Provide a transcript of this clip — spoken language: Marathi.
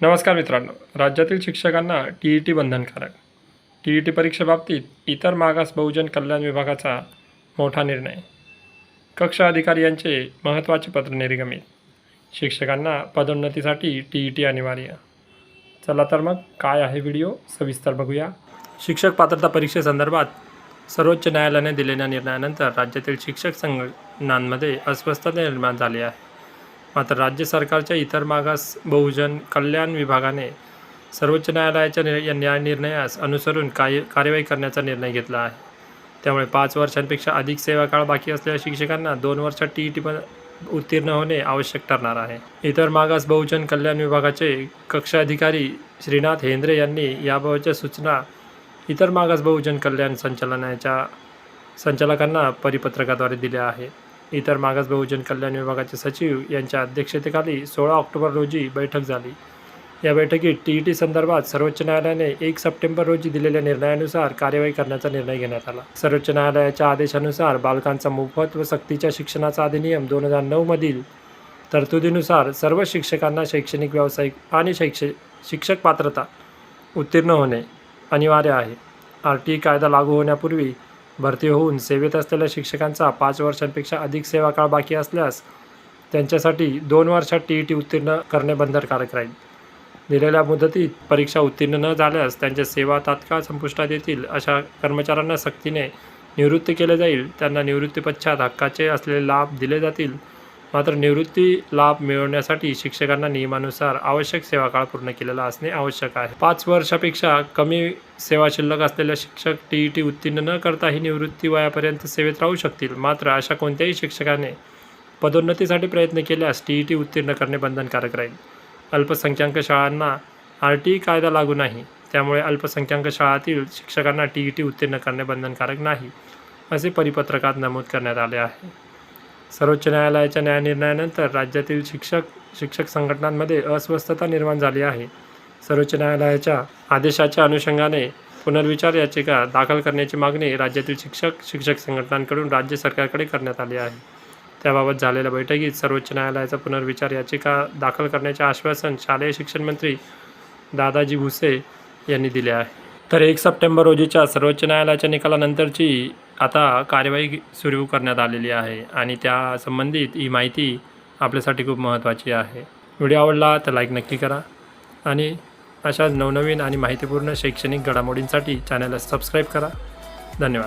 नमस्कार मित्रांनो. राज्यातील शिक्षकांना टी ई टी बंधनकारक. टी ई टी परीक्षेबाबतीत इतर मागास बहुजन कल्याण विभागाचा मोठा निर्णय. कक्ष अधिकारी यांचे महत्त्वाचे पत्र निर्गमित. शिक्षकांना पदोन्नतीसाठी टी ई टी अनिवार्य. चला तर मग काय आहे व्हिडिओ? सविस्तर बघूया. शिक्षक पात्रता परीक्षेसंदर्भात सर्वोच्च न्यायालयाने दिलेल्या निर्णयानंतर राज्यातील शिक्षक संघटनांमध्ये अस्वस्थता निर्माण झाली आहे. मात्र राज्य सरकारच्या इतर मागास बहुजन कल्याण विभागाने सर्वोच्च न्यायालयाच्या निर् या न्याय निर्णयास अनुसरून काय कार्यवाही करण्याचा निर्णय घेतला आहे. त्यामुळे पाच वर्षांपेक्षा अधिक सेवाकाळ बाकी असलेल्या शिक्षकांना दोन वर्षात टी ई टी उत्तीर्ण होणे आवश्यक ठरणार आहे. इतर मागास बहुजन कल्याण विभागाचे कक्षाधिकारी श्रीनाथ हेंद्रे यांनी याबाबतच्या सूचना इतर मागास बहुजन कल्याण संचालनाच्या संचालकांना परिपत्रकाद्वारे दिल्या आहे इतर मागास बहुजन कल्याण विभागाचे सचिव यांच्या अध्यक्षतेखाली सोळा ऑक्टोबर रोजी बैठक झाली. या बैठकीत टी ई टी संदर्भात सर्वोच्च न्यायालयाने एक सप्टेंबर रोजी दिलेल्या निर्णयानुसार कार्यवाही करण्याचा निर्णय घेण्यात आला. सर्वोच्च न्यायालयाच्या आदेशानुसार बालकांचा मोफत व सक्तीच्या शिक्षणाचा अधिनियम दोन हजार नऊमधील तरतुदीनुसार सर्व शिक्षकांना शैक्षणिक व्यावसायिक आणि शैक्ष शिक्षक पात्रता उत्तीर्ण होणे अनिवार्य आहे. आर टी कायदा लागू होण्यापूर्वी भरती होऊन सेवेत असलेल्या शिक्षकांचा पाच वर्षांपेक्षा अधिक सेवा काळ बाकी असल्यास त्यांच्यासाठी दोन वर्षात टी ई टी उत्तीर्ण करणे बंधनकारक राहील. दिलेल्या मुदतीत परीक्षा उत्तीर्ण न झाल्यास त्यांच्या सेवा तात्काळ संपुष्टात येतील अशा कर्मचाऱ्यांना सक्तीने निवृत्त केले जाईल. त्यांना निवृत्तीपश्चात हक्काचे असलेले लाभ दिले जातील. मात्र निवृत्ती लाभ मिळवण्यासाठी शिक्षकांना नियमानुसार आवश्यक सेवाकाळ पूर्ण केलेला असणे आवश्यक आहे. पाच वर्षापेक्षा कमी सेवा शिल्लक असलेल्या शिक्षक टी ई टी उत्तीर्ण न करताही निवृत्ती वयापर्यंत सेवेत राहू शकतील. मात्र अशा कोणत्याही शिक्षकाने पदोन्नतीसाठी प्रयत्न केल्यास टी ई टी उत्तीर्ण करणे बंधनकारक राहील. अल्पसंख्याक शाळांना आर टी कायदा लागू नाही त्यामुळे अल्पसंख्याक शाळातील शिक्षकांना टी ई टी उत्तीर्ण करणे बंधनकारक नाही असे परिपत्रकात नमूद करण्यात आले आहे. सर्वोच्च न्यायालयाच्या न्यायनिर्णयानंतर राज्यातील शिक्षक शिक्षक संघटनांमध्ये अस्वस्थता निर्माण झाली आहे. सर्वोच्च न्यायालयाच्या आदेशाच्या अनुषंगाने पुनर्विचार याचिका दाखल करण्याची मागणी राज्यातील शिक्षक शिक्षक संघटनांकडून राज्य सरकारकडे करण्यात आली आहे. त्याबाबत झालेल्या बैठकीत सर्वोच्च न्यायालयाचा पुनर्विचार याचिका दाखल करण्याचे आश्वासन शालेय शिक्षण मंत्री दादाजी भुसे यांनी दिले आहे. तर एक सप्टेंबर रोजीच्या सर्वोच्च न्यायालयाच्या निकालानंतरची आता कार्यवाही सुरू करण्यात आलेली आहे आणि त्या संबंधित ही माहिती आपल्यासाठी खूप महत्त्वाची आहे. व्हिडिओ आवडला तर लाईक नक्की करा आणि अशाच नवनवीन आणि माहितीपूर्ण शैक्षणिक घडामोडींसाठी चॅनलला सबस्क्राईब करा. धन्यवाद.